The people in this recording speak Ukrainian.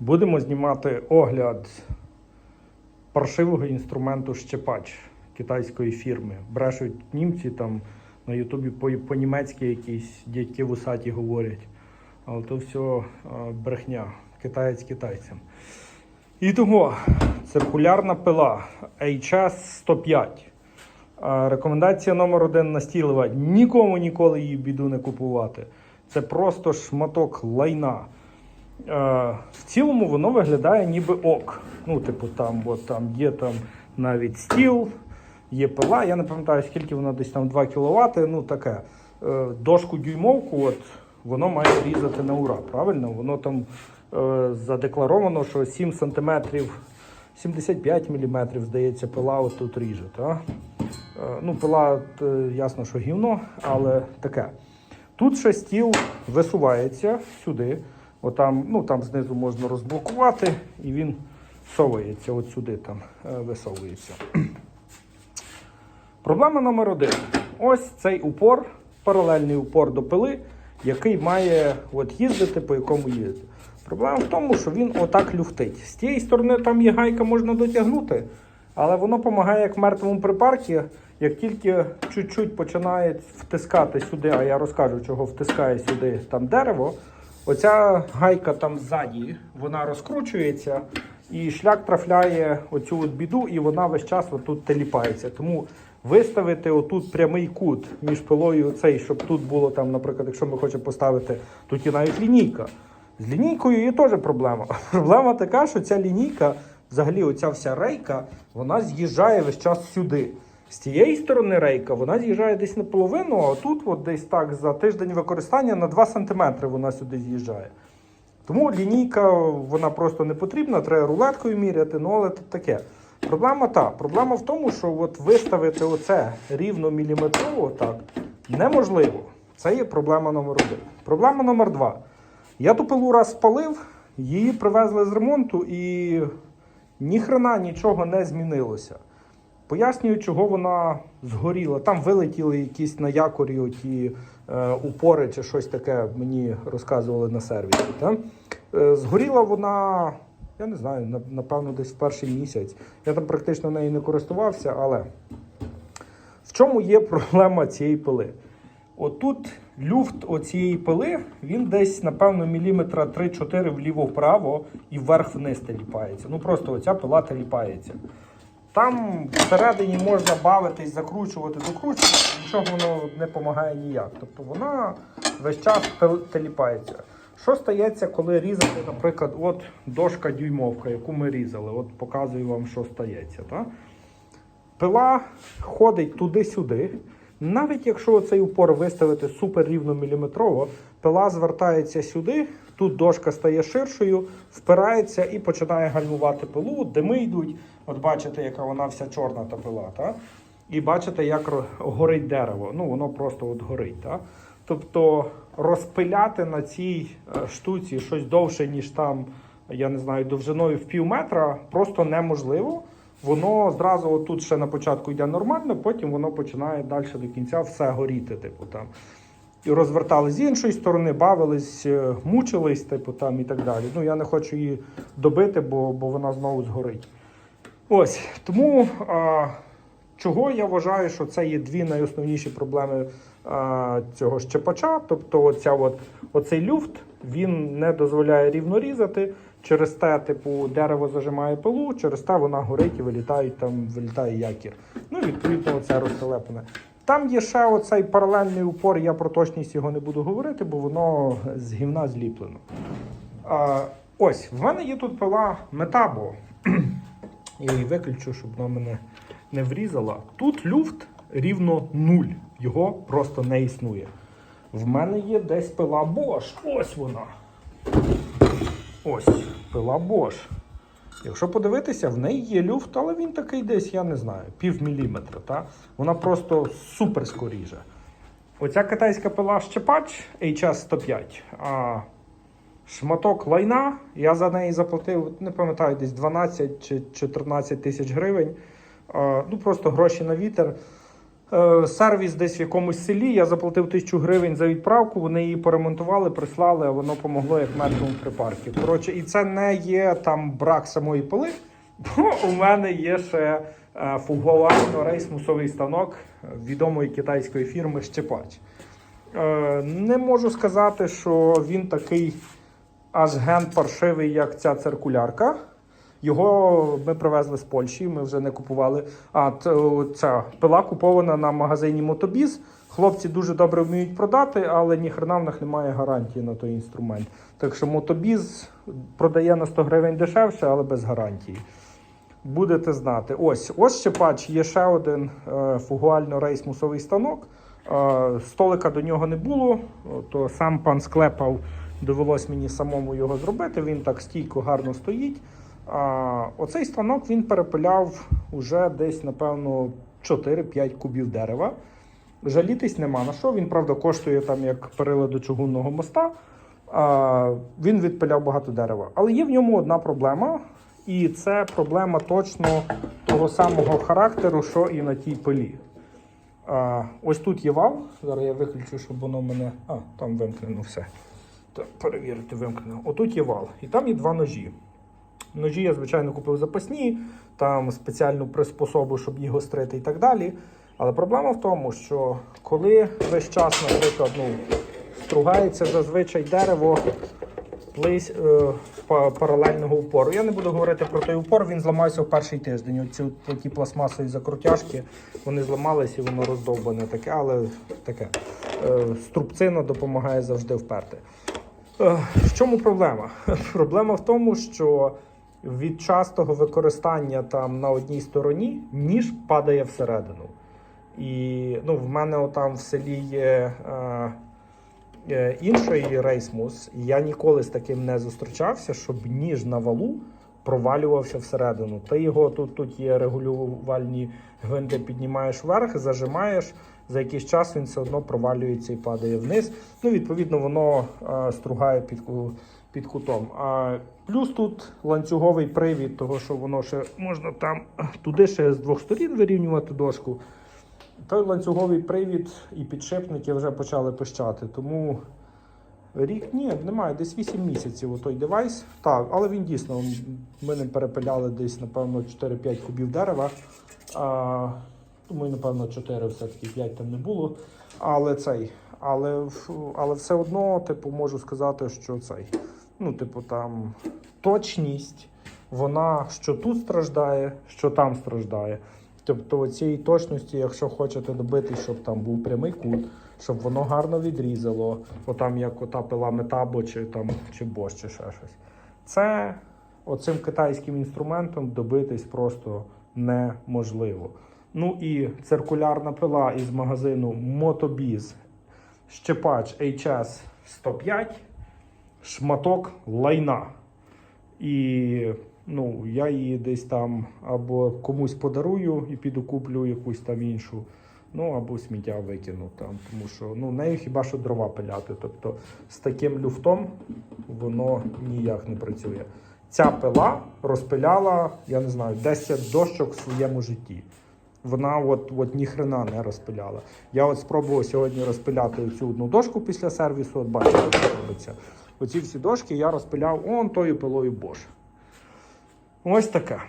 Будемо знімати огляд паршивого інструменту щепач китайської фірми. Брешуть німці там на Ютубі по- по-німецьки якісь дядьки вусаті говорять. Але то все брехня. Китаєць китайцям. І того циркулярна пила HS 105. Е, Рекомендація номер один настійлива: нікому ніколи її біду не купувати. Це просто шматок лайна. Е, в цілому воно виглядає ніби ок. Ну, типу, там, от, там є там навіть стіл, є пила. Я не пам'ятаю, скільки вона десь там 2 кВт. Ну таке. Е, дошку дюймовку, от, воно має різати на ура. Правильно? Воно там е, задекларовано, що 7 см, 75 мм, здається, пила от тут ріже. Та? Ну, пила, е, ясно, що гівно, але таке. Тут ще стіл висувається сюди. Отам, ну, там знизу можна розблокувати, і він совається от сюди там е, висовується. Проблема номер один. Ось цей упор, паралельний упор до пили, який має от їздити, по якому їздити. Проблема в тому, що він отак люфтить. З тієї сторони там є гайка, можна дотягнути, але воно допомагає як мертвому припаркі. Як тільки чуть-чуть починає втискати сюди, а я розкажу, чого втискає сюди там дерево, оця гайка там ззаді, вона розкручується і шлях трафляє оцю от біду, і вона весь час отут теліпається. Тому виставити отут прямий кут між пилою цей, щоб тут було там, наприклад, якщо ми хочемо поставити, тут є навіть лінійка. З лінійкою є теж проблема. Проблема така, що ця лінійка, взагалі, оця вся рейка, вона з'їжджає весь час сюди. З тієї сторони рейка вона з'їжджає десь наполовину, а тут от десь так за тиждень використання на 2 см вона сюди з'їжджає. Тому лінійка вона просто не потрібна, треба рулеткою міряти, ну але тут таке. Проблема та, проблема в тому, що от виставити оце рівно міліметрово так неможливо. Це є проблема номер один. Проблема номер два. Я ту пилу раз спалив, її привезли з ремонту і ніхрена нічого не змінилося. Пояснюю, чого вона згоріла. Там вилетіли якісь на якорі оті е, упори чи щось таке мені розказували на сервісі. Та? Е, згоріла вона, я не знаю, напевно, десь в перший місяць. Я там практично нею не користувався, але в чому є проблема цієї пили? Отут люфт оцієї пили, він десь, напевно, міліметра 3-4 вліво-вправо і вверх-вниз теліпається. Ну просто оця пила теліпається. Там всередині можна бавитись, закручувати, докручувати, нічого воно не допомагає ніяк. Тобто вона весь час теліпається. Що стається, коли різати, наприклад, от дошка дюймовка, яку ми різали, от показую вам, що стається. Так? Пила ходить туди-сюди. Навіть якщо цей упор виставити супер рівно міліметрово, пила звертається сюди, тут дошка стає ширшою, впирається і починає гальмувати пилу, дими йдуть. От бачите, яка вона вся чорна та пила. Та? І бачите, як горить дерево. Ну, воно просто от горить. Та? Тобто розпиляти на цій е, штуці щось довше, ніж там, я не знаю, довжиною в пів метра, просто неможливо. Воно зразу отут ще на початку йде нормально, потім воно починає далі до кінця все горіти. Типу там. І розвертали з іншої сторони, бавились, е, мучились, типу там і так далі. Ну я не хочу її добити, бо, бо вона знову згорить. Ось тому а, чого я вважаю, що це є дві найосновніші проблеми а, цього щепача. Тобто, оця от, оцей люфт він не дозволяє рівно різати. Через те, типу, дерево зажимає пилу, через те вона горить і вилітають там, вилітає якір. Ну, відповідно, це розтелепане. Там є ще оцей паралельний упор, я про точність його не буду говорити, бо воно з гівна зліплено. А, ось, в мене є тут пила метабо. Я її виключу, щоб вона мене не врізала. Тут люфт рівно нуль. Його просто не існує. В мене є десь пила Bosch. Ось вона. Ось, пила Bosch. Якщо подивитися, в неї є люфт, але він такий десь, я не знаю, пів міліметра. Та? Вона просто супер скоріже. Оця китайська пила щепач HS105. А шматок лайна, я за неї заплатив, не пам'ятаю, десь 12 чи 14 тисяч гривень. Ну просто гроші на вітер. Е, Сервіс десь в якомусь селі. Я заплатив тисячу гривень за відправку. Вони її поремонтували, прислали, а воно помогло як мертвому припарки. Коротше, і це не є там брак самої пили. Бо у мене є ще е, фугуально рейс-мусовий станок відомої китайської фірми Щепач. Е, Не можу сказати, що він такий аж ген паршивий, як ця циркулярка. Його ми привезли з Польщі, ми вже не купували. А т- ця пила купована на магазині Мотобіз. Хлопці дуже добре вміють продати, але ні хрена в них немає гарантії на той інструмент. Так що мотобіз продає на 100 гривень дешевше, але без гарантії. Будете знати. Ось, ось щепач, є ще один е, фугуально-рейс-мусовий станок. Е, столика до нього не було, то сам пан склепав, довелось мені самому його зробити. Він так стійко гарно стоїть. Оцей станок він перепиляв уже десь, напевно, 4-5 кубів дерева. Жалітись нема на що. Він, правда, коштує там як перила до чугунного моста. Він відпиляв багато дерева. Але є в ньому одна проблема, і це проблема точно того самого характеру, що і на тій пилі. Ось тут є вал. Зараз я виключу, щоб воно мене. А, там вимкнено все. Так, перевірити, вимкнено. Отут є вал. І там є два ножі. Ножі я, звичайно, купив запасні, там спеціальну приспособу, щоб їх гострити і так далі. Але проблема в тому, що коли весь час, наприклад, ну, стругається зазвичай дерево плись, е, паралельного упору. Я не буду говорити про той упор, він зламався в перший тиждень. Оці такі пластмасові закрутяшки, вони зламалися і воно роздовбане таке, але таке. Е, струбцина допомагає завжди вперти. Е, В чому проблема? Проблема в тому, що від частого використання там на одній стороні ніж падає всередину. І ну, в мене отам в селі є е, е, інший рейсмус, і я ніколи з таким не зустрічався, щоб ніж на валу провалювався всередину. Ти його тут, тут є регулювальні гвинти, піднімаєш вверх, зажимаєш. За якийсь час він все одно провалюється і падає вниз. Ну, відповідно, воно е, стругає під, ку- під кутом. А плюс тут ланцюговий привід, того що воно ще можна там туди ще з двох сторін вирівнювати дошку. Той ланцюговий привід і підшипники вже почали пищати. Тому рік ні, немає, десь 8 місяців той девайс. Так, але він дійсно, ми не перепиляли десь, напевно, 4-5 кубів дерева. А, думаю, напевно, 4 все-таки 5 там не було. Але цей. Але, але все одно, типу, можу сказати, що цей. Ну, типу, там точність, вона що тут страждає, що там страждає. Тобто цієї точності, якщо хочете добитись, щоб там був прямий кут, щоб воно гарно відрізало, отам як ота пила метабо, чи там чи бош, чи ще щось. Це оцим китайським інструментом добитись просто неможливо. Ну і циркулярна пила із магазину Motobiz щепач HS 105, шматок лайна. І ну, я її десь там або комусь подарую і піду куплю якусь там іншу, ну або сміття викину там, тому що ну, нею хіба що дрова пиляти. Тобто з таким люфтом воно ніяк не працює. Ця пила розпиляла, я не знаю, 10 дощок в своєму житті. Вона от, от ніхрена не розпиляла. Я от спробував сьогодні розпиляти цю одну дошку після сервісу, от бачите, що робиться. Оці всі дошки я розпиляв он тою пилою Bosch. Ось таке.